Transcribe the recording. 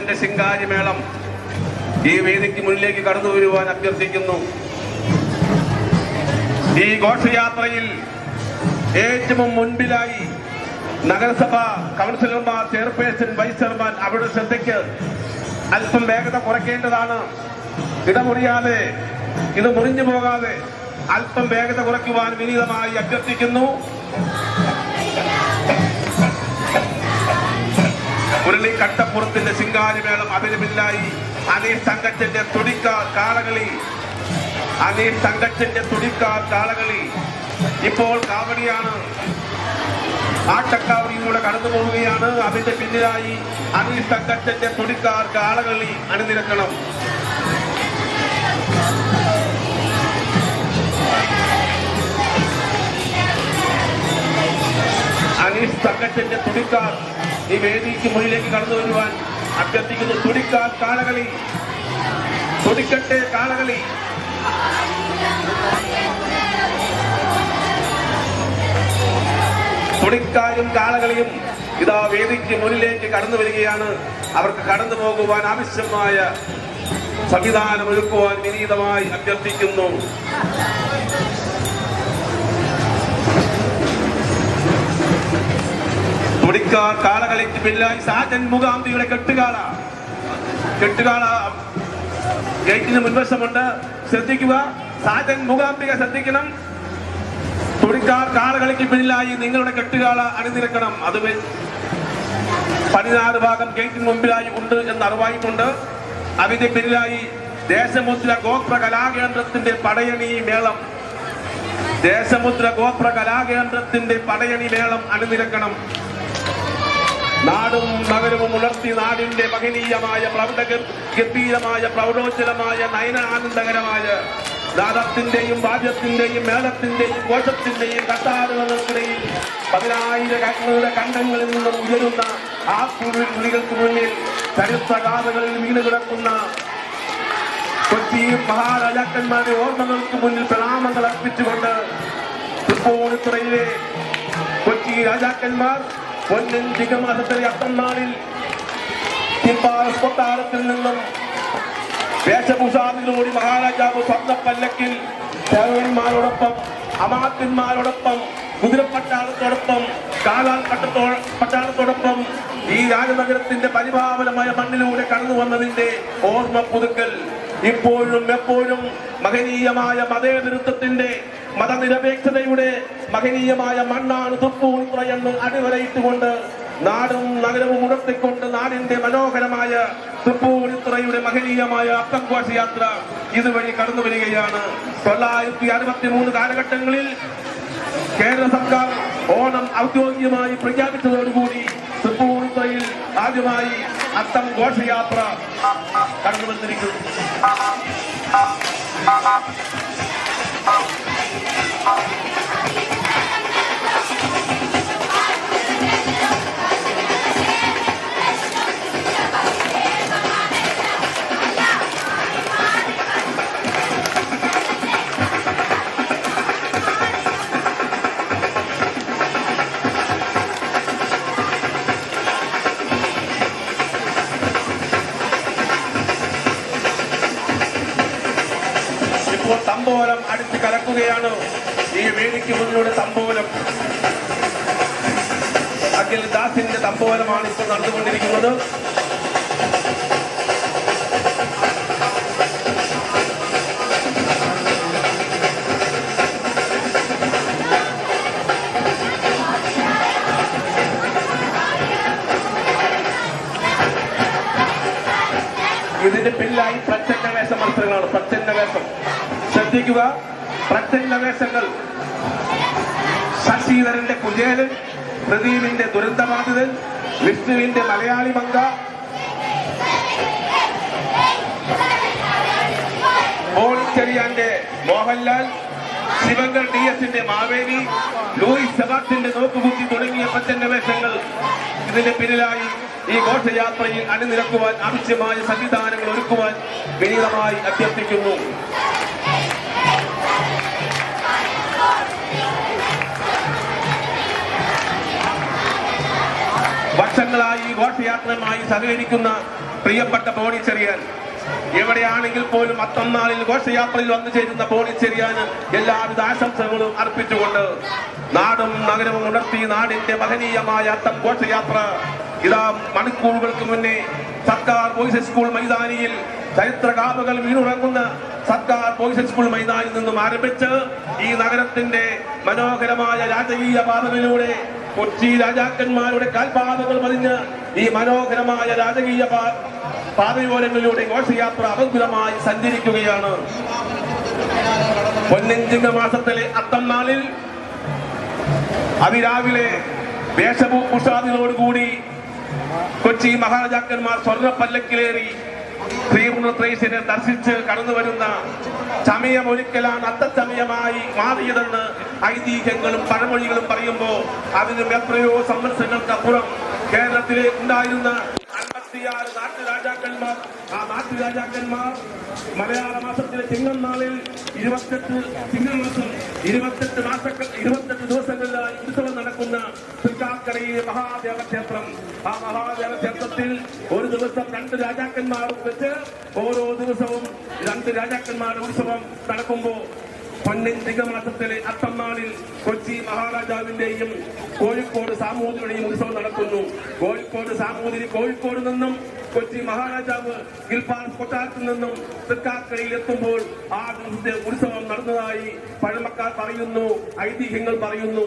കട്ടപ്പുറത്തിന്റെ ശിങ്കാരിമേളം ഈ വേദിക്ക് മുന്നിലേക്ക് കടന്നു വരുവാൻ അഭ്യർത്ഥിക്കുന്നു. ഈ ഘോഷയാത്രയിൽ ഏറ്റവും മുൻപിലായി നഗരസഭ കൗൺസിലർമാർ ചെയർപേഴ്സൺ വൈസ് ചെയർമാൻ അവരുടെ ശ്രദ്ധയ്ക്ക് അല്പം വേഗത കുറയ്ക്കേണ്ടതാണ്. ഇടമുറിയാതെ ഇത് മുറിഞ്ഞു പോകാതെ അല്പം വേഗത കുറയ്ക്കുവാൻ വിനീതമായി അഭ്യർത്ഥിക്കുന്നു. മുരളി കട്ടപ്പുറത്തിന്റെ ശിങ്കാരിമേളം അതിലുമില്ലായി അനീർ തങ്കച്ചന്റെ തുടിക്കാർ കാളകളി. അനീർ തങ്കച്ചന്റെ തുടിക്കാർ കാളകളി. ഇപ്പോൾ കാവടിയാണ്. ആട്ടക്കാവടിയിലൂടെ കടന്നു പോവുകയാണ്. അതിന്റെ പിന്നിലായി അനീർ തങ്കച്ചന്റെ തുടിക്കാർ കാളകളി അണിനിരക്കണം. അനീഷ് തങ്കച്ചന്റെ തുടിക്കാർ ഈ വേദിക്ക് മുന്നിലേക്ക് കടന്നു വരുവാൻ അഭ്യർത്ഥിക്കുന്നു. തുടിക്കാൻ കാളകളി. തുടിക്കട്ടെ കാളകളി. തുടിക്കാരും കാളകളിയും ഇതാ വേദിക്ക് മുന്നിലേക്ക് കടന്നു വരികയാണ്. അവർക്ക് കടന്നു പോകുവാൻ ആവശ്യമായ സംവിധാനം ഒരുക്കുവാൻ വിനീതമായി അഭ്യർത്ഥിക്കുന്നു. തുടിക്കാർ കാളകളിക്ക് പിന്നിലായി സാജൻ മുഖാംബിയുടെ കെട്ടുകാള. കെട്ടുകാള ഗേറ്റിന് മുൻവശമുണ്ട്. ശ്രദ്ധിക്കുക. സാജൻ മുഖാംബിക ശ്രദ്ധിക്കണം. തുണിക്കാർ കാളകളിക്ക് പിന്നിലായി നിങ്ങളുടെ കെട്ടുകാള അണിനിരക്കണം. അത് പതിനാറ് ഭാഗം ഗേറ്റിന് മുമ്പിലായി ഉണ്ട് എന്ന് അറിവായിട്ടുണ്ട്. അതിന്റെ പിന്നിലായി ദേശമുദ്ര ഗോത്ര കലാകേന്ദ്രത്തിന്റെ പടയണി മേളം. ദേശമുദ്ര ഗോത്ര കലാകേന്ദ്രത്തിന്റെ പടയണി മേളം അണിനിരക്കണം. നാടും നഗരവും ഉണർത്തി നാടിന്റെ മഹനീയമായ പ്രൗഢ ഗംഭീരമായ പ്രൗഢോജ്വലമായ നയനാനന്ദകരമായ നാദത്തിന്റെയും വാദ്യത്തിന്റെയും മേളത്തിന്റെയും കോശത്തിന്റെയും കത്താറുകൾക്കിടയിൽ പതിനായിരങ്ങളുടെ കണ്ടങ്ങളിൽ നിന്നും ഉയരുന്ന ആ കുളികൾക്ക് മുന്നിൽ ചരിത്രഗാഥകളിൽ വീണ് കിടക്കുന്ന കൊച്ചി മഹാരാജാക്കന്മാരുടെ ഓർമ്മകൾക്ക് മുന്നിൽ പ്രണാമങ്ങൾ അർപ്പിച്ചുകൊണ്ട് തൃപ്പൂണിത്തുറയിലെ കൊച്ചി രാജാക്കന്മാർ പൊന്നിൻ ചികമാസത്തിലെ അത്തന്നാളിൽ തിമ്പാറസ് കൊട്ടാരത്തിൽ നിന്നും വേഷഭൂഷാദികളോടി മഹാരാജാവ് സ്വർണപ്പല്ലക്കിൽ സേവകന്മാരോടൊപ്പം അമാത്യന്മാരോടൊപ്പം കുതിരപ്പട്ടാളത്തോടൊപ്പം കാലാൽ പട്ടത്തോ പട്ടാളത്തോടൊപ്പം ഈ രാജനഗരത്തിന്റെ പരിഭാവനമായ മണ്ണിലൂടെ കടന്നു വന്നതിന്റെ ഓർമ്മ പുതുക്കൽ. ഇപ്പോഴും എപ്പോഴും മഹനീയമായ മതേതൃത്വത്തിന്റെ മതനിരപേക്ഷതയുടെ മഹനീയമായ മണ്ണാണ് തൃപ്പൂണിത്തുറ എന്ന് അടിവരയിട്ടുകൊണ്ട് നാടും നഗരവും ഉണർത്തിക്കൊണ്ട് നാടിന്റെ മനോഹരമായ തൃപ്പൂണിത്തുറയുടെ മഹനീയമായ അത്തഘോഷയാത്ര ഇതുവഴി കടന്നു വരികയാണ്. തൊള്ളായിരത്തി അറുപത്തി മൂന്ന് കാലഘട്ടങ്ങളിൽ കേരള സർക്കാർ ഓണം ഔദ്യോഗികമായി പ്രഖ്യാപിച്ചതോടുകൂടി തൃപ്പൂണിത്തുറയിൽ ആദ്യമായി അത്തം ഘോഷയാത്ര കടന്നു വന്നിരിക്കുന്നു ഇപ്പോൾ അടിച്ച് കലക്കുകയാണ് ഈ വേദിക്ക് മുന്നിലൂടെ തമ്പോലം. അഖിൽ ദാസിന്റെ തമ്പോലമാണ് ഇപ്പോൾ നടന്നുകൊണ്ടിരിക്കുന്നത്. ഇതിന്റെ പിന്നിലായി പ്രച്ഛന്ന വേഷ മത്സരങ്ങളാണ്. പ്രച്ഛന്ന വേഷം. ശ്രദ്ധിക്കുക പ്രച്ഛന്ന വേഷങ്ങൾ ശശിധരന്റെ കുചേലൻ പ്രദീപിന്റെ ദുരന്തബാധിതൻ വിഷ്ണുവിന്റെ മലയാളി മങ്ക മോളിച്ചെറിയാന്റെ മോഹൻലാൽ ശിവങ്കർ ഡി എസിന്റെ മാവേലി ലൂയിസ് സെബാസ്റ്റിന്റെ നോക്കുകുത്തി തുടങ്ങിയ പച്ചന്റെ വേഷങ്ങൾ ഇതിന്റെ പിന്നിലായി ഈ ഘോഷയാത്രയിൽ അണിനിരക്കുവാൻ ആവശ്യമായ സംവിധാനങ്ങൾ ഒരുക്കുവാൻ വിനീതമായി അഭ്യർത്ഥിക്കുന്നു. ഘോഷയാത്രയുമായി സഹകരിക്കുന്ന പ്രിയപ്പെട്ട പോണിച്ചെറിയാൻ. എവിടെയാണെങ്കിൽ പോലും അത്തന്നാളിൽ ഘോഷയാത്രയിൽ വന്നു ചേരുന്ന പോണിച്ചെറിയാന് എല്ലാവിധ ആശംസകളും അർപ്പിച്ചുകൊണ്ട് നാടും നഗരവും ഉണർത്തി നാടിന്റെ മഹനീയമായ അത്തം ഘോഷയാത്ര ഇതാ മണിക്കൂറുകൾക്ക് മുന്നേ സർക്കാർ ബോയ്സ് സ്കൂൾ മൈതാനിയിൽ ചരിത്രകാവുകൾ വീണുറങ്ങുന്ന സർക്കാർ ബോയ്സ് സ്കൂൾ മൈതാനിൽ നിന്നും ആരംഭിച്ച് ഈ നഗരത്തിന്റെ മനോഹരമായ രാജകീയ പാതകളിലൂടെ കൊച്ചി രാജാക്കന്മാരുടെ കാൽപാതകൾ പതിഞ്ഞ് ഈ മനോഹരമായ രാജകീയ പാതയോരങ്ങളിലൂടെ ഘോഷയാത്ര അപകുലമായി സഞ്ചരിക്കുകയാണ്. പൊന്നിഞ്ചിങ്ങ മാസത്തിലെ അത്തം നാളിൽ അതിരാവിലെ വേഷഭൂഷാദിനോടുകൂടി കൊച്ചി മഹാരാജാക്കന്മാർ സ്വർണപ്പല്ലക്കിലേറി ശ്രീപുണത്രേശ്വരെ ദർശിച്ച് കടന്നു വരുന്ന ചമയമൊരിക്കലാണ് അത്തച്ചമയമായി മാറിയതെന്ന് ഐതിഹ്യങ്ങളും പഴമൊഴികളും പറയുമ്പോൾ അതിനും എത്രയോ സംവത്സരങ്ങൾക്കപ്പുറം കേരളത്തിലെ ഉണ്ടായിരുന്ന അൻപത്തിയാറ് നാട്ടുരാജാക്കന്മാർ ആ നാട്ടുരാജാക്കന്മാർ മലയാള മാസത്തിലെ ചിങ്ങം നാളിൽ ഇരുപത്തെട്ട് ചിങ്ങമാസം ഇരുപത്തെട്ട് മാസ ഇരുപത്തെട്ട് ദിവസങ്ങളിലായി ഉത്സവം നടക്കുന്ന തൃക്കാക്കരയിലെ മഹാദേവ ക്ഷേത്രം. ആ മഹാദേവ ക്ഷേത്രത്തിൽ ഒരു ദിവസം രണ്ട് രാജാക്കന്മാർ വെച്ച് ഓരോ ദിവസവും രണ്ട് രാജാക്കന്മാരുടെ ഉത്സവം നടക്കുമ്പോൾ പൊന്നിൻ ചിങ്ങമാസത്തിലെ അത്തമ്മാളിൽ കൊച്ചി മഹാരാജാവിന്റെയും കോഴിക്കോട് സാമൂതിരിയുടെയും ഉത്സവം നടക്കുന്നു. കോഴിക്കോട് സാമൂതിരി കോഴിക്കോട് നിന്നും കൊച്ചി മഹാരാജാവ് ഗിൽപാർ കൊട്ടാരത്തിൽ നിന്നും തൃക്കാക്കരയിൽ എത്തുമ്പോൾ ആ ദിവസത്തെ ഉത്സവം നടന്നതായി പഴമക്കാർ പറയുന്നു ഐതിഹ്യങ്ങൾ പറയുന്നു.